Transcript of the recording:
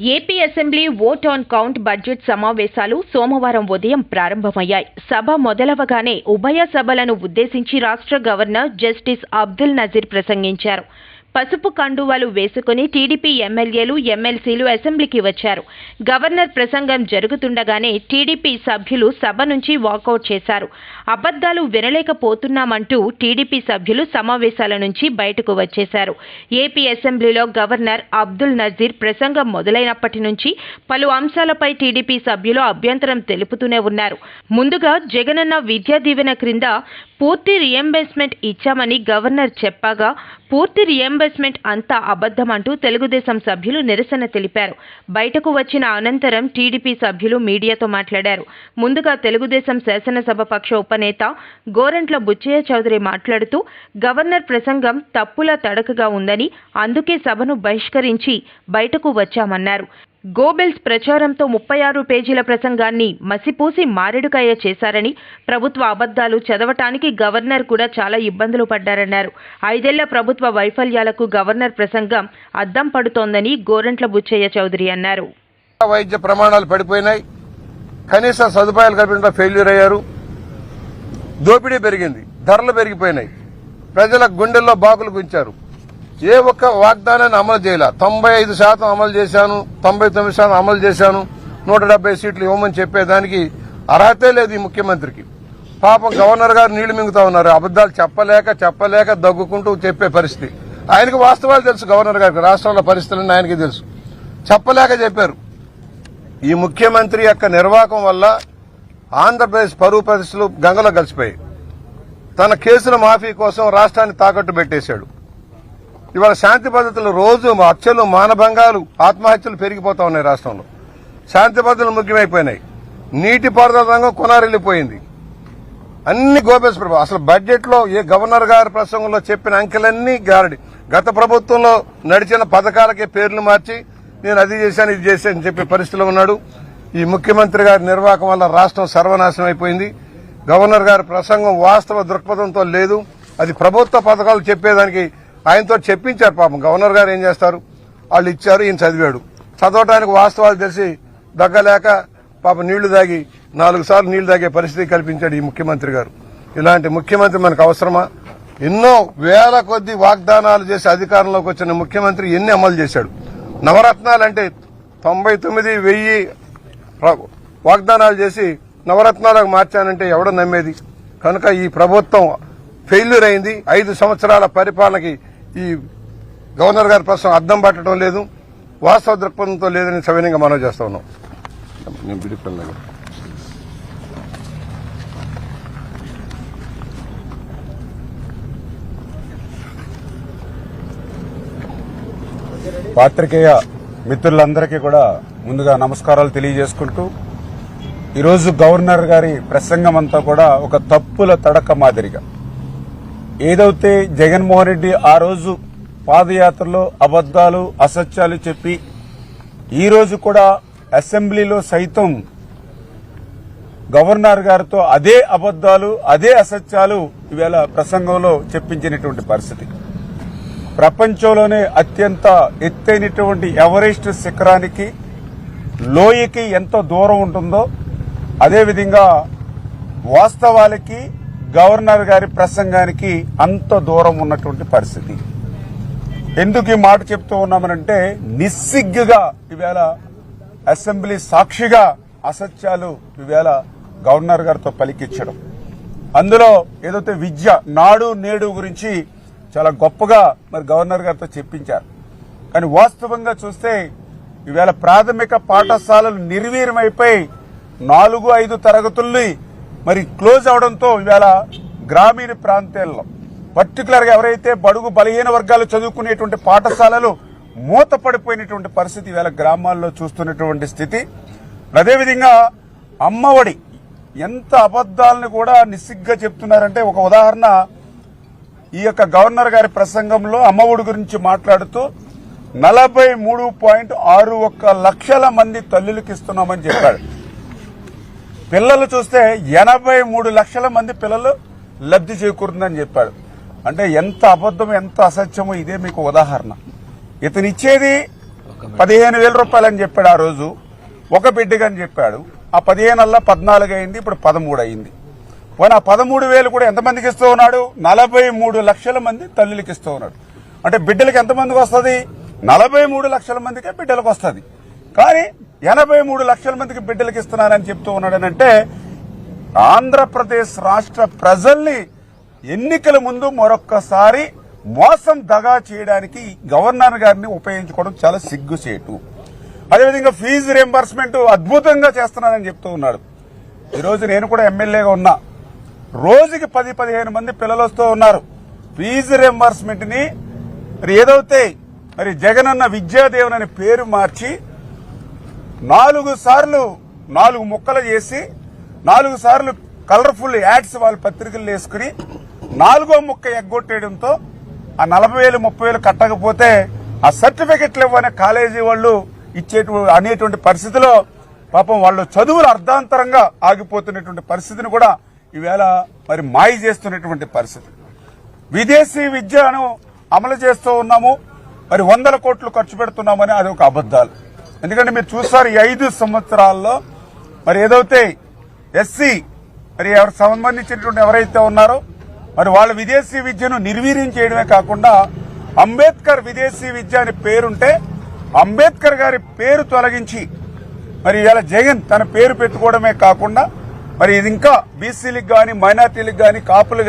AP assembly vote on account budget సమావేశాలు సోమవారం ఉదయం ప్రారంభమయ్యాయి. సభ మొదలవగానే ఉభయ సభలను ఉద్దేశించి రాష్ట్ర గవర్నర్ జస్టిస్ అబ్దుల్ నజీర్ ప్రసంగించారు. పసుపు కండువాలు వేసుకుని టీడీపీ ఎమ్మెల్యేలు ఎమ్మెల్సీలు అసెంబ్లీకి వచ్చారు. గవర్నర్ ప్రసంగం జరుగుతుండగానే టీడీపీ సభ్యులు సభ నుంచి వాకౌట్ చేశారు. అబద్ధాలు వినలేకపోతున్నామంటూ టీడీపీ సభ్యులు సమావేశాల నుంచి బయటకు వచ్చేశారు. ఏపీ అసెంబ్లీలో గవర్నర్ అబ్దుల్ నజీర్ ప్రసంగం మొదలైనప్పటి నుంచి పలు అంశాలపై టీడీపీ సభ్యులు అభ్యంతరం తెలుపుతూనే ఉన్నారు. ముందుగా జగనన్న విద్యా దీవెన క్రింద పూర్తి రియంబర్స్మెంట్ ఇచ్చామని గవర్నర్ చెప్పగా పూర్తి రియంబర్స్మెంట్ అంతా అబద్ధమంటూ తెలుగుదేశం సభ్యులు నిరసన తెలిపారు. బయటకు వచ్చిన అనంతరం టీడీపీ సభ్యులు మీడియాతో మాట్లాడారు. ముందుగా తెలుగుదేశం శాసనసభ పక్ష ఉపనేత గోరంట్ల బుచ్చయ్య చౌదరి మాట్లాడుతూ గవర్నర్ ప్రసంగం తప్పుల తడకగా ఉందని అందుకే సభను బహిష్కరించి బయటకు వచ్చామన్నారు. గోబెల్స్ ప్రచారంతో ముప్పై ఆరు పేజీల ప్రసంగాన్ని మసిపూసి మారేడుకాయ చేశారని ప్రభుత్వ అబద్ధాలు చదవటానికి గవర్నర్ కూడా చాలా ఇబ్బందులు పడ్డారన్నారు. ఐదేళ్ళ ప్రభుత్వ వైఫల్యాలకు గవర్నర్ ప్రసంగం అద్దం పడుతోందని గోరంట్ల బుచ్చయ్య చౌదరి అన్నారు. వైద్య ప్రమాణాలు పడిపోయినాయి. కనీస సదుపాయాలు కల్పించడం ఫెయిల్యూర్ అయ్యారు. దోపిడీ పెరిగింది. ధరలు పెరిగిపోయినాయి. ప్రజల గుండెల్లో బాకులు గుంచారు. ఏ ఒక్క వాగ్దానాన్ని అమలు చేయలే. తొంభై ఐదు శాతం అమలు చేశాను తొంభై తొమ్మిది శాతం అమలు చేశాను నూట డెబ్బై సీట్లు ఇవ్వమని చెప్పేదానికి అర్హతే లేదు ఈ ముఖ్యమంత్రికి. పాపం గవర్నర్ గారు నీళ్ళు మింగుతా ఉన్నారు. అబద్దాలు చెప్పలేక చెప్పలేక దగ్గుకుంటూ చెప్పే పరిస్థితి. ఆయనకు వాస్తవాలు తెలుసు గవర్నర్ గారికి రాష్ట్రంలో పరిస్థితులన్నీ ఆయనకి తెలుసు. చెప్పలేక చెప్పారు. ఈ ముఖ్యమంత్రి యొక్క నిర్వాహకం వల్ల ఆంధ్రప్రదేశ్ పరువు పరిస్థితులు గంగలో కలిసిపోయాయి. తన కేసుల మాఫీ కోసం రాష్ట్రాన్ని తాకట్టు పెట్టేశాడు. ఇవాళ శాంతి భద్రతలు రోజు హత్యలు మానభంగాలు ఆత్మహత్యలు పెరిగిపోతా ఉన్నాయి రాష్ట్రంలో. శాంతి భద్రతలు ముఖ్యమైపోయినాయి. నీటిపారుదల రంగం కొనారెళ్ళిపోయింది అన్ని గోబెల్స్ ప్రభు అసలు బడ్జెట్లో ఏ గవర్నర్ గారి ప్రసంగంలో చెప్పిన అంకెలన్నీ గారడి. గత ప్రభుత్వంలో నడిచిన పథకాలకే పేర్లు మార్చి నేను అది చేశాను ఇది చేశాను అని చెప్పే పరిస్థితిలో ఉన్నాడు. ఈ ముఖ్యమంత్రి గారి నిర్వాహకం వల్ల రాష్ట్రం సర్వనాశనం అయిపోయింది. గవర్నర్ గారి ప్రసంగం వాస్తవ దృక్పథంతో లేదు. అది ప్రభుత్వ పథకాలు చెప్పేదానికి ఆయనతో చెప్పించారు పాపం. గవర్నర్ గారు ఏం చేస్తారు? వాళ్ళు ఇచ్చారు ఈయన చదివాడు. చదవటానికి వాస్తవాలు తెలిసి దగ్గలేక పాప నీళ్ళు దాగి నాలుగు సార్లు నీళ్ళు తాగే పరిస్థితి కల్పించాడు ఈ ముఖ్యమంత్రి గారు. ఇలాంటి ముఖ్యమంత్రి మనకు అవసరమా? ఎన్నో వేల కొద్ది వాగ్దానాలు చేసి అధికారంలోకి వచ్చిన ముఖ్యమంత్రి ఎన్ని అమలు చేశాడు? నవరత్నాలంటే తొంభై తొమ్మిది వెయ్యి వాగ్దానాలు చేసి నవరత్నాలకు మార్చానంటే ఎవడో నమ్మేది? కనుక ఈ ప్రభుత్వం ఫెయిల్యూర్ అయింది. ఐదు సంవత్సరాల పరిపాలనకి ఈ గవర్నర్ గారి ప్రస్తుతం అద్దం పట్టడం లేదు వాస్తవ దృక్పథంతో లేదని సవినయంగా మనం చేస్తా ఉన్నాం నేను. పాత్రికేయ మిత్రులందరికీ కూడా ముందుగా నమస్కారాలు తెలియజేసుకుంటూ ఈరోజు గవర్నర్ గారి ప్రసంగం అంతా కూడా ఒక తప్పుల తడక మాదిరిగా ఏదైతే జగన్మోహన్ రెడ్డి ఆ రోజు పాదయాత్రలో అబద్దాలు అసత్యాలు చెప్పి ఈ రోజు కూడా అసెంబ్లీలో సైతం గవర్నర్ గారితో అదే అబద్దాలు అదే అసత్యాలు ఇవాళ ప్రసంగంలో చెప్పించినటువంటి పరిస్థితి. ప్రపంచంలోనే అత్యంత ఎత్తైనటువంటి ఎవరెస్ట్ శిఖరానికి లోయకి ఎంత దూరం ఉంటుందో అదేవిధంగా వాస్తవాలకి గవర్నర్ గారి ప్రసంగానికి అంత దూరం ఉన్నటువంటి పరిస్థితి. ఎందుకు ఈ మాట చెప్తూ ఉన్నామనంటే నిస్సిగ్గుగా ఈవేళ అసెంబ్లీ సాక్షిగా అసత్యాలు ఈవేళ గవర్నర్ గారితో పలికిచ్చడం అందులో ఏదైతే విద్య నాడు నేడు గురించి చాలా గొప్పగా మరి గవర్నర్ గారితో చెప్పించారు. కానీ వాస్తవంగా చూస్తే ఈవేళ ప్రాథమిక పాఠశాలలు నిర్వీర్యమైపోయి నాలుగు ఐదు తరగతుల్ని మరి క్లోజ్ అవడంతో ఇవాళ గ్రామీణ ప్రాంతాల్లో పర్టికులర్గా ఎవరైతే బడుగు బలహీన వర్గాలు చదువుకునేటువంటి పాఠశాలలు మూతపడిపోయినటువంటి పరిస్థితి ఇవాళ గ్రామాల్లో చూస్తున్నటువంటి స్థితి. అదేవిధంగా అమ్మఒడి ఎంత అబద్దాలను కూడా నిస్సిగ్గా చెప్తున్నారంటే ఒక ఉదాహరణ ఈ యొక్క గవర్నర్ గారి ప్రసంగంలో అమ్మఒడి గురించి మాట్లాడుతూ నలభై మూడు పాయింట్ ఆరు ఒక్క లక్షల మంది తల్లులకు ఇస్తున్నామని చెప్పాడు. పిల్లలు చూస్తే ఎనభై మూడు లక్షల మంది పిల్లలు లబ్ధి చేకూరుతుందని చెప్పాడు. అంటే ఎంత అబద్ధం ఎంత అసత్యమో ఇదే మీకు ఉదాహరణ. ఇతనిచ్చేది పదిహేను వేల రూపాయలని చెప్పాడు ఆ రోజు. ఒక బిడ్డగా అని చెప్పాడు. ఆ పదిహేను అల్లా పద్నాలుగు అయింది ఇప్పుడు పదమూడు అయింది. పోనీ ఆ పదమూడు వేలు కూడా ఎంతమందికి ఇస్తూ ఉన్నాడు? నలభై మూడు లక్షల మంది తల్లులకి ఇస్తూ ఉన్నాడు. అంటే బిడ్డలకి ఎంతమందికి వస్తుంది? నలభై మూడు లక్షల మందికే బిడ్డలకు వస్తుంది. కానీ ఎనభై మూడు లక్షల మందికి బిడ్డలకి ఇస్తున్నానని చెప్తూ ఉన్నాడనంటే ఆంధ్రప్రదేశ్ రాష్ట్ర ప్రజల్ని ఎన్నికల ముందు మరొక్కసారి మోసం దగా చేయడానికి గవర్నర్ గారిని ఉపయోగించుకోవడం చాలా సిగ్గుచేటు. అదేవిధంగా ఫీజు రియంబర్స్మెంట్ అద్భుతంగా చేస్తున్నానని చెప్తూ ఉన్నాడు. ఈరోజు నేను కూడా ఎమ్మెల్యేగా ఉన్నా. రోజుకి పది పదిహేను మంది పిల్లలు వస్తూ ఉన్నారు. ఫీజు రియంబర్స్మెంట్ని మరి ఏదైతే మరి జగనన్న విద్యాదేవన్ అనే పేరు మార్చి నాలుగు సార్లు నాలుగు ముక్కలు చేసి నాలుగు సార్లు కలర్ఫుల్ యాడ్స్ వాళ్ళ పత్రికలు వేసుకుని నాలుగో ముక్క ఎగ్గొట్టేయడంతో ఆ నలభై వేలు ముప్పై వేలు కట్టకపోతే ఆ సర్టిఫికెట్లు ఇవ్వని కాలేజీ వాళ్ళు ఇచ్చే అనేటువంటి పరిస్థితిలో పాపం వాళ్ళు చదువులు అర్ధాంతరంగా ఆగిపోతున్నటువంటి పరిస్థితిని కూడా ఈవేళ మరి మాయ చేస్తున్నటువంటి పరిస్థితి. విదేశీ విద్యను అమలు చేస్తూ ఉన్నాము. మరి వందల కోట్లు ఖర్చు పెడుతున్నామని అది ఒక అబద్దాలు ఎందుకంటే మీరు చూస్తారు ఈ ఐదు సంవత్సరాల్లో మరి ఏదైతే ఎస్సీ మరి ఎవరు సంబంధించినటువంటి ఎవరైతే ఉన్నారో మరి వాళ్ళ విదేశీ విద్యను నిర్వీర్యం చేయడమే కాకుండా అంబేద్కర్ విదేశీ విద్య అని పేరుంటే అంబేద్కర్ గారి పేరు తొలగించి మరి ఇలా జగన్ తన పేరు పెట్టుకోవడమే కాకుండా మరి ఇది ఇంకా బీసీలకు కానీ మైనార్టీలకు కానీ కాపులు